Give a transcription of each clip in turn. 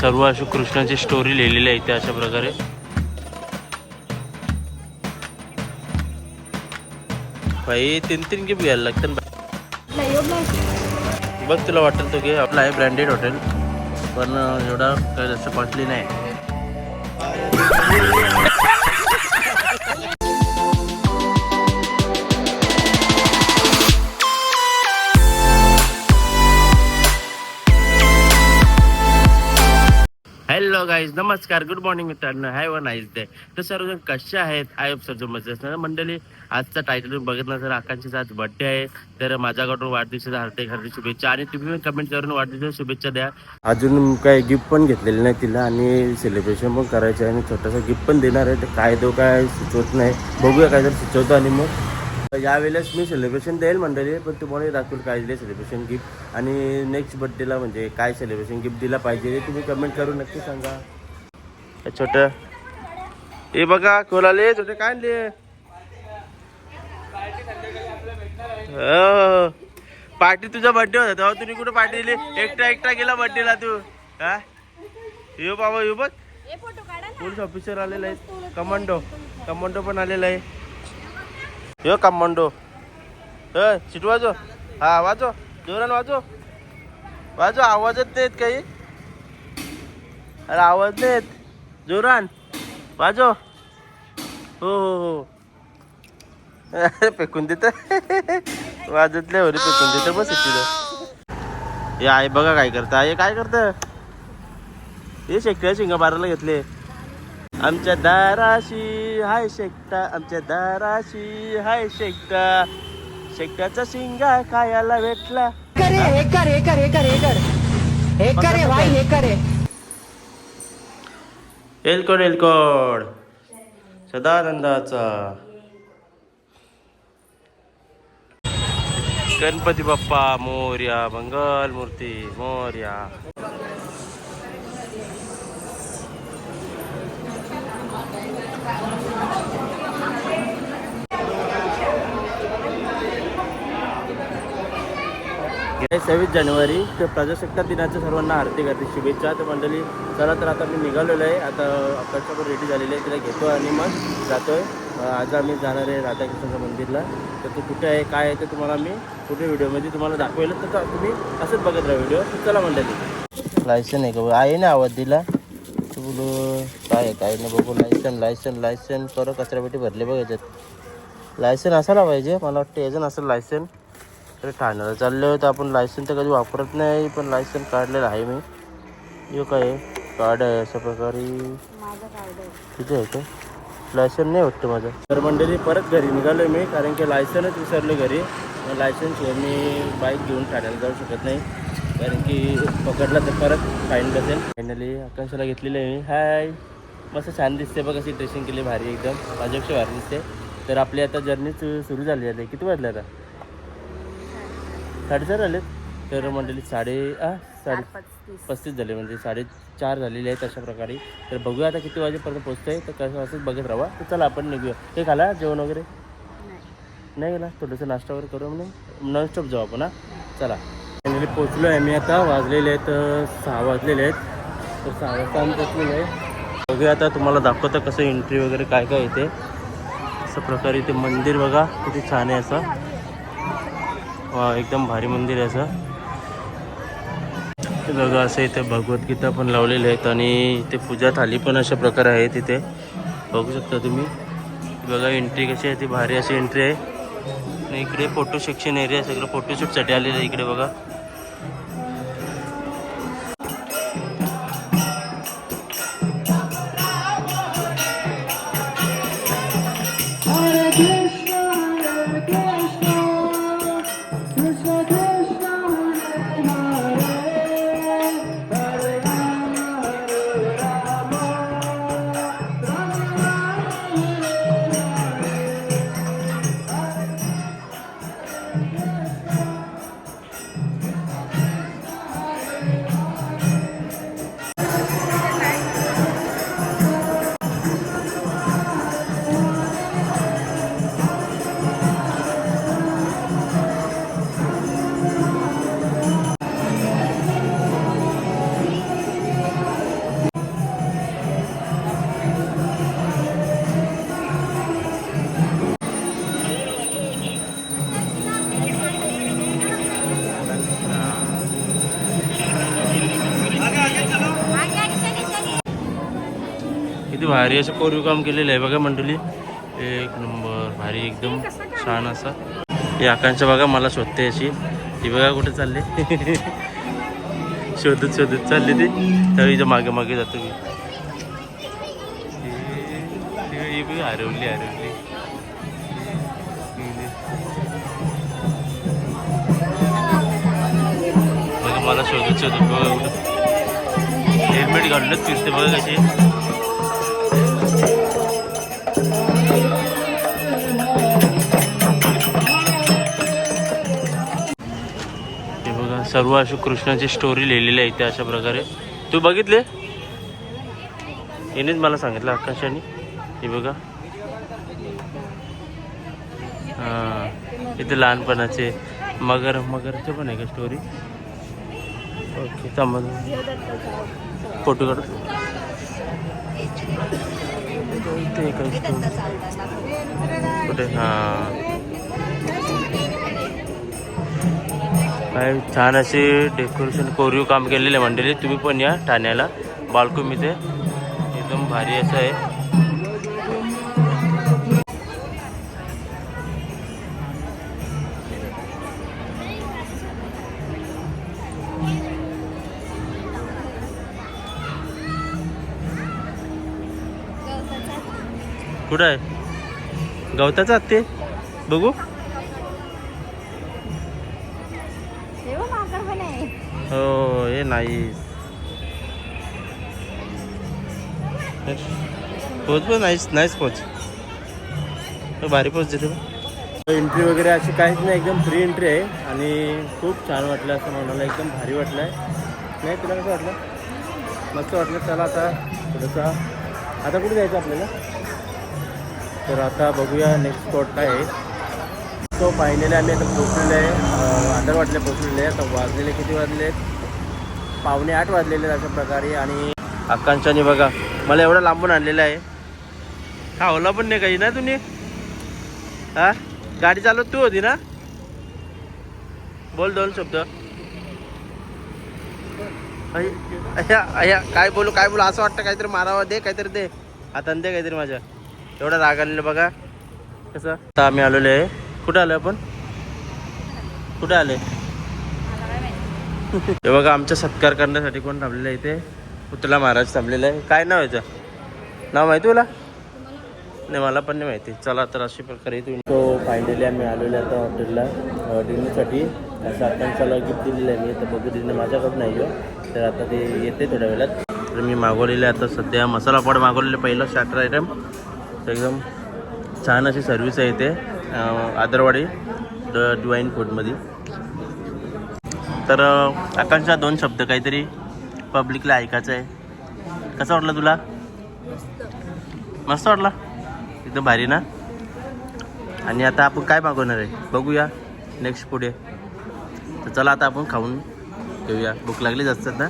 सर्व अशी कृष्णाची स्टोरी लिहिलेली आहे इथे अशा प्रकारे. भाई तीन तीन गिफ्ट घ्यायला लागतात बघ तुला वाटेल तो घे आपला आहे ब्रँडेड हॉटेल पण एवढा काही जास्त कॉस्टली नाही. हॅलो गाईज नमस्कार. गुड मॉर्निंग मित्रांनो. हॅव अ नाईस डे तर सर्वजण कसे आहेत? आय होप सर्व मजा असणार मंडळी आजचा टायटल बघितलं तर आकांक्षाचा आज बर्थडे आहे. तर माझ्याकडून वाढदिवसाचा हार्दिक हार्दिक शुभेच्छा. आणि तुम्ही पण कमेंट करून वाढदिवसाच्या शुभेच्छा द्या. अजून काही गिफ्ट पण घेतलेलं नाही तिला आणि सेलिब्रेशन पण करायचं आहे. आणि छोटासा गिफ्ट पण देणार आहे. तर काय दो काय सुचवत नाही. बघूया काय जर सुचवतो आणि मग. यावेळेस मी सेलिब्रेशन देईल मंडळी पण तुम्हाला दाखवेल काय दिले सेलिब्रेशन गिफ्ट आणि नेक्स्ट बर्थडेला म्हणजे काय सेलिब्रेशन गिफ्ट दिला पाहिजे तुम्ही कमेंट करून नक्की सांगा. हे छोटं. हे बघा कोलाले छोटे काय आणले? हो. पार्टी तुझा बर्थडे होता तेव्हा तुम्ही कुठे पार्टी दिली? एकटा एकटा गेला बर्थडेला तू. हा? येऊ बाबा येऊ बघ. पोलीस ऑफिसर आलेला आहे. कमांडो. कमांडो पण आलेला आहे. यो कमांडो हे चिट वाजो हा वाजो जोरान वाजो वाजो आवाजच नाहीत काही. अरे आवाज नाहीत. जोरान. वाजव. हो हो हो. फेकून देत. वाजतल्या वरी फेकून देत. बस तिथं हे आई बघा काय करतं. आई काय करतं? हे शेकट्या शिंगा मारायला घेतले. आमच्या दाराशी हाय शेकटा आमच्या दाराशी हाय शेकटा शेकट्याचा शिंगा खायला भेटला. करे हे कर हे कर हे कर. हे कर हे कर भाई हे कर. एलकोड एलकोड सदानंदाचा. गणपती बाप्पा मोर्या मंगल मूर्ती मोर्या. सव्वीस जानेवारी तर प्रजासत्ताक दिनाच्या सर्वांना हार्दिक हार्दिक शुभेच्छा. तर मंडळी चला तर आता मी निघालेलो आहे. आता आकाशच्या पण रेडी झालेली आहे. तिला घेतो आणि मग जातो आहे आज आम्ही जाणार आहे राधाकृष्णाच्या मंदिरला. तर ते कुठे आहे काय आहे ते तुम्हाला मी कुठे व्हिडिओमध्ये तुम्हाला दाखवेल. तर तुम्ही असंच बघत राहा व्हिडिओ. चला मंडळी. लायसन आहे का? आहे ना आवाज दिला. बोलू? काय काय नाही बघू. लायसन लायसन लायसन परत कचऱ्यापेटी भरले बघ याच्यात. लायसन असायला पाहिजे. मला वाटतं याचं नसेल लायसन तर ठाण्याला चाललो तर आपण. लायसन तर कधी वापरत नाही पण लायसन काढलेलं आहे मी. यो काय आहे? कार्ड आहे अशा प्रकारे. तिथे आहे का लायसन नाही वाटतं माझं. तर मंडळी परत घरी निघालो मी कारण की लायसनच विसरलो घरी. लायसनशिवाय मी बाईक घेऊन ठाण्याला जाऊ शकत नाही. कारण की पकडला तर परत फाईन बसेल फायनली आकाशाला घेतलेली आहे मी. हाय मस्त छान दिसते बघ अशी ड्रेसिंग केली भारी एकदम. माझ्यापेक्षा भारी दिसते तर आपली आता जर्नी सुरू झाली आहे किती वाजले आता? साडेचार झाले तर मंडळी साडे आ साडे पस्तीस. झाले म्हणजे साडेचार झालेले आहेत अशा प्रकारे. तर बघूया आता किती वाजेपर्यंत पोहोचतोय. तर कसं असंच बघत राहा. तर चला आपण निघूया. ते खाला जेवण वगैरे? नाही. गेला थोडंसं नाश्ता वगैरे करू म्हणून? नॉनस्टॉप जाऊ आपण हा? चला. फायनली पोचलो आहे मी आता वाजलेले आहेत सहा वाजलेले आहेत. तर सहा वाजता आम्ही पोचलेलो आहे. बघूया आता तुम्हाला दाखवतं कसं एंट्री वगैरे काय काय येते. अशा प्रकारे इथे मंदिर बघा किती छान आहे असं. वा एकदम भारी मंदिर आहे असं. बघा असं इथे भगवद्गीता पण लावलेले आहेत आणि इथे पूजा थाली पण अशा प्रकारे आहे तिथे बघू शकता तुम्ही. बघा एंट्री कशी आहे ती भारी अशी एंट्री आहे. आणि इकडे फोटो सेक्शन एरिया सगळं फोटोशूटसाठी आलेलं आहे इकडे बघा. किती भारी असं कोरीव काम केलेलं आहे बघा मंडळी. एक नंबर भारी एकदम छान असा. ही आकांक्षा बघा मला शोधते अशी. ती बघा कुठे चालली. शोधत शोधत चालली ती. तर मागे मागे जातो मी ती- हरवली हरवली. बघा मला शोधत शोधत बघा कुठं. हेल्मेट घालूनच फिरते बघा कशी. सर्व अशी कृष्णाची स्टोरी लिहिलेली आहे इथे अशा प्रकारे. तू बघितले? यानेच मला सांगितलं आकाशाने हे बघा. हां इथे लहानपणाचे मगर मगरचे पण आहे का स्टोरी ओके थांबा फोटो काढतो का कुठे? हां. काय छान असे डेकोरेशन कोरीव काम केलेले मंडळी. तुम्ही पण या ठाण्याला. बालकुमीचे. एकदम भारी असं आहे. कुठं आहे? गवताचं आत ते बघू. हो हे नाही. पोच पण नाहीच नाहीच पोच तो भारी पोच देते एंट्री वगैरे अशी काहीच नाही एकदम फ्री एंट्री आहे. आणि खूप छान वाटलं असं म्हणाला एकदम भारी वाटलं आहे नाही तुला कसं वाटलं? मस्त वाटलं. चला आता थोडंसा आता कुठे जायचं आपल्याला? तर आता बघूया नेक्स्ट स्पॉट काय आहे. तो फायनली आम्ही आता पोचलेलो आहे. आदर वाटले पोचलेले आहे आता वाजलेले किती वाजले? पावणे आठ वाजलेले आहेत अशा प्रकारे आणि आकांक्षाने बघा मला एवढं लांबून आणलेलं आहे. खावला पण नाही काही ना तुम्ही? हा? गाडी चालवत तू होती ना? बोल दोन शब्द. अय्या अय्या काय बोलू काय बोलू असं वाटतं काहीतरी मारावं दे काहीतरी दे. आता दे काहीतरी माझ्या. एवढा राग आलेला बघा. कसं? आता आम्ही आलेलो आहे. कुठं आलो आपण? कुठे आले? हे बघा आमचा सत्कार करण्यासाठी कोण थांबलेलं आहे इथे? पुतला महाराज थांबलेला आहे. काय नाव आहे याचं? नाव माहिती तुला? नाही मला पण नाही माहिती. चला तर अशा प्रकारे तुम्ही तो फायनली आम्ही आलेलो आहे आता हॉटेलला. डिनरसाठी असं आपण चला गिफ्ट दिलेलं आहे मी. तर बघू डिनर माझ्याकडून नाही आहे हो. तर आता ते येते थोड्या वेळात. तर मी मागवलेलं आहे आता सध्या. मसाला पाड मागवलेलं पहिलं स्टार्टर आयटम तर एकदम छान अशी सर्विस आहे इथे. आदरवाडी द डिवाईन फूडमध्ये तर आकांक्षा दोन शब्द काहीतरी पब्लिकला ऐकायचं आहे. कसं वाटला तुला? मस्त वाटला. एकदम भारी ना? आणि आता आपण काय मागवणार आहे? बघूया. नेक्स्ट पुढे. तर चला आता आपण खाऊन घेऊया. भूक लागलीच असतात ना?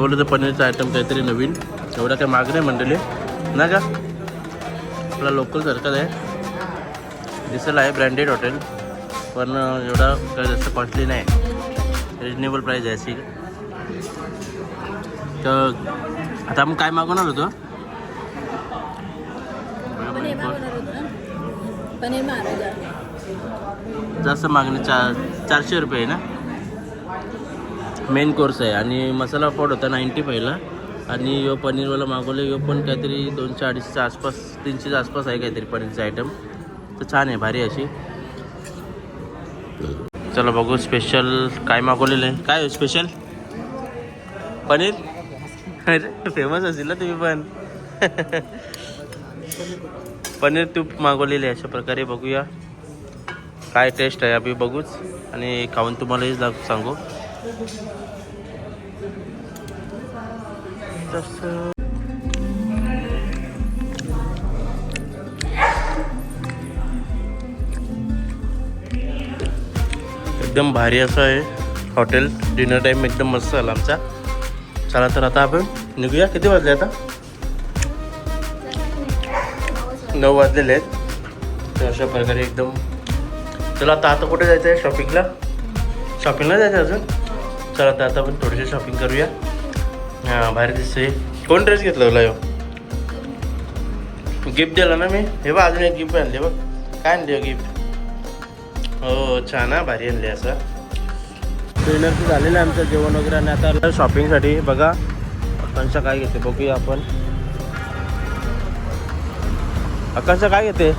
मागवलं तर पनीरचं आयटम काहीतरी नवीन. एवढं काही मागणं आहे मंडळी. ना का? आपला लोकल सारखंच आहे. दिसेल आहे ब्रँडेड हॉटेल पण एवढा काही जास्त कॉस्टली नाही. रिजनेबल प्राईज आहे अशी. तर आता आपण काय मागवणार होतो? जास्त मागणी चार चारशे रुपये आहे ना? मेन कोर्स आहे. आणि मसाला पावड होता नाईंटी फायला आणि यो पनीरवाला मागवलं. यो पण काहीतरी दोनशे अडीचच्या आसपास तीनशेच्या आसपास आहे काहीतरी पनीरचं आयटम तर छान आहे भारी अशी. चला बघू स्पेशल काय मागवलेलं आहे. काय हो स्पेशल पनीर? अरे फेमस असेल ना तुम्ही पण. पनीर तूप मागवलेले आहे अशा प्रकारे बघूया. काय टेस्ट आहे आम्ही बघूच. आणि खाऊन तुम्हालाही सांगू. तसं एकदम भारी असं आहे हॉटेल. डिनर टाईम एकदम मस्त झाला आमचा. चला तर आता आपण निघूया. किती वाजले आता? नऊ वाजलेले आहेत. तर अशा प्रकारे एकदम चला आता आता कुठे जायचं आहे शॉपिंगला शॉपिंगला जायचं अजून? चला आता आता आपण थोडीशी शॉपिंग करूया. हां बाहेर दिसतोय. कोण ड्रेस घेतला तुला यो? गिफ्ट दिला ना मी? हे बघ अजून एक गिफ्ट आणले बघ. काय आणले गिफ्ट हो, हो छान हा भारी आणले असं. डिनर झालेलं आहे आमचं जेवण वगैरे. आणि आता शॉपिंगसाठी बघा आकांक्षा काय घेते बघूया आपण. आकांक्षा काय घेते?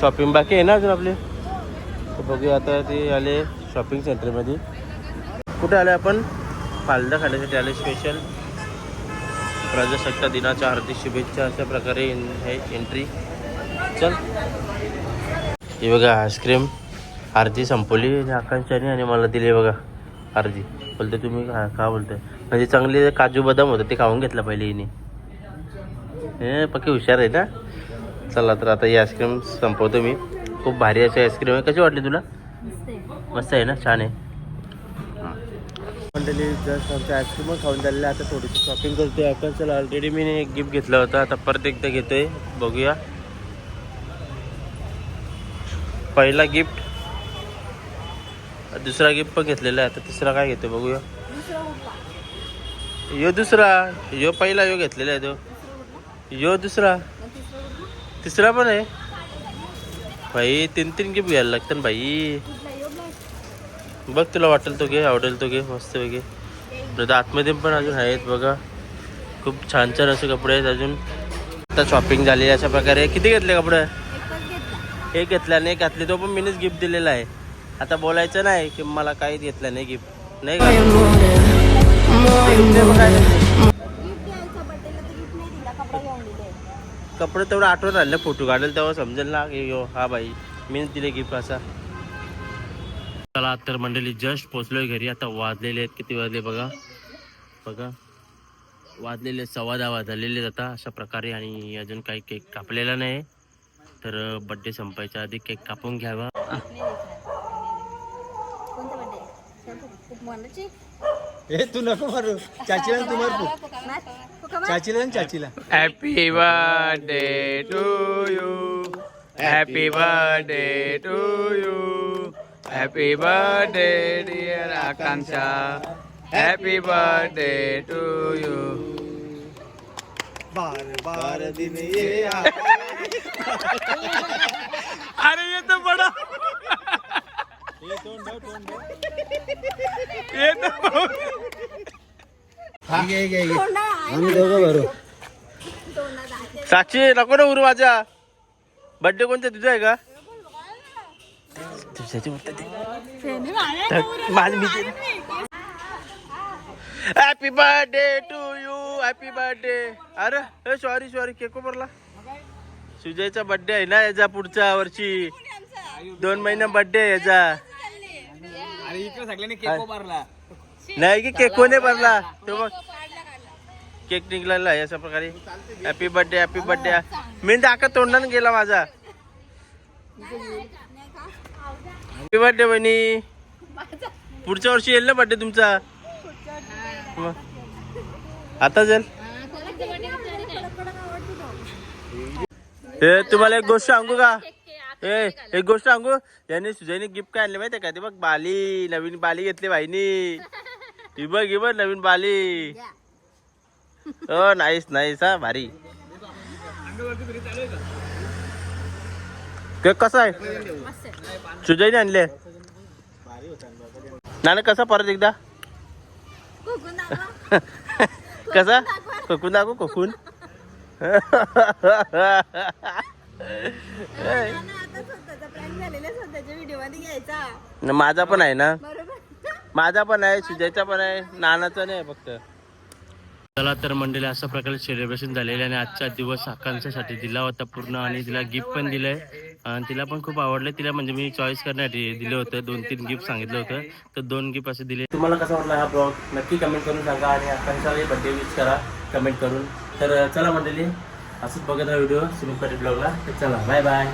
शॉपिंग बाकी आहे ना अजून आपली? तर बघूया आता ते आले शॉपिंग सेंटरमध्ये कुठे आले आपण? फालदा खाण्यासाठी आले स्पेशल प्रजासत्ताक दिनाच्या हार्दिक शुभेच्छा अशा प्रकारे हे एंट्री चल. हे बघा आईस्क्रीम अर्धी संपवली. आकांक्षाने आणि मला दिली बघा अर्धी बोलते तुम्ही खा खा बोलते म्हणजे चांगले काजू बदाम होतं ते खाऊन घेतलं पहिले हिने. हे पक्की हुशार आहे ना चला तर आता ही आईस्क्रीम संपवतो मी. खूप भारी अशी आईस्क्रीम आहे. कशी वाटली तुला? मस्त आहे ना? छान आहे. मंडळी जस्ट आमच्या आईस्क्रीम खाऊन झालेलं आता थोडीशी शॉपिंग करतोय. आपण चला ऑलरेडी मी एक गिफ्ट घेतलं होतं. आता परत एकदा घेतोय. बघूया. पहिला गिफ्ट दुसरा गिफ्ट पण घेतलेला आहे. आता तिसरा काय घेतो बघूया. यो दुसरा. यो पहिला यो घेतलेला आहे तो. यो दुसरा. तिसरा पण आहे. भाई तीन तीन गिफ्ट घ्यायला लागतं ना भाई. बघ तुला वाटेल तो घे आवडेल तो घे मस्त तर आतमध्ये पण अजून आहेत बघा. खूप छान छान असे कपडे आहेत अजून. आता शॉपिंग झाली अशा प्रकारे. किती घेतले कपडे? एक घेतला नाही घातले. तो पण मीच गिफ्ट दिलेला आहे. आता बोलायचं नाही की मला काहीच घेतलं नाही गिफ्ट नाही कपडे तेवढं आठवण राहिले. फोटो काढेल तेव्हा समजेल ना. की हा बाई मीच दिले गिफ्ट असा. चला तर मंडळी जस्ट पोचलोय घरी. आता वाजलेले आहेत. किती वाजले बघा? बघा. वाजलेले सव्वा दहा वाजलेले आहेत आता अशा प्रकारे आणि अजून काही केक कापलेला नाही. तर बड्डे संपायच्या आधी केक कापून घ्यावा. हे तू नको मारू. चाचीला तू मार चाचीला चाचीला. Happy birthday to you happy birthday to you happy birthday dear Akanksha happy birthday to you बार बार दिन ये अरे ये तो बडा ये तो आम्ही दोघं भरू। साक्षी नको ना उरू माझा बड्डे कोणता? तुझा आहे का? मी happy birthday to you happy birthday अरे सॉरी सॉरी केक भरला सुजयचा बर्थडे आहे ना याचा पुढच्या वर्षी. दोन महिना बर्थडे आहे याचा. अरे इकडे सगळ्यांनी केक मारला नाही की केक कोणी भरला तो बघ. केक निघालेला आहे अशा प्रकारे. हॅपी बर्थडे हॅपी बर्थडे मी दाखा तोंडाने गेला माझा. हॅपी बर्थडे बहिणी पुढच्या वर्षी येईल ना बर्थडे तुमचा? आता चल. हे तुम्हाला एक गोष्ट सांगू का? ए एक गोष्ट सांगू? याने सुजयने गिफ्ट काय आणले माहिती का? ते बघ बाली. नवीन बाली घेतली बाईनी. हि बघ ही बघ नवीन बाली. हो नाहीस नाहीस हा भारी. केक कसा आहे? सुजयने आणले. ना कसा परत एकदा? कसा? कोकून दाखव. कोकून माझा पण आहे ना. माझा पण आहे सुजयचा पण आहे नानाचा नाही फक्त. चला तर मंडळी अशा प्रकारे सेलिब्रेशन झालेलं आहे आणि आजचा दिवस आकांक्षासाठी दिला होता पूर्ण आणि तिला गिफ्ट पण दिलंय. आणि तिला पण खूप आवडलं. तिला म्हणजे मी चॉईस करण्यासाठी दिलं होतं. दोन तीन गिफ्ट सांगितलं होतं. तर दोन गिफ्ट असे दिले. तुम्हाला कसा वाटला हा ब्लॉग नक्की कमेंट करून सांगा आणि आकांक्षाला बड्डे विश करा. कमेंट करून. तर चला मंडळी असंच बघत राहा व्हिडिओ सुरू करेल ब्लॉगला तर चला बाय बाय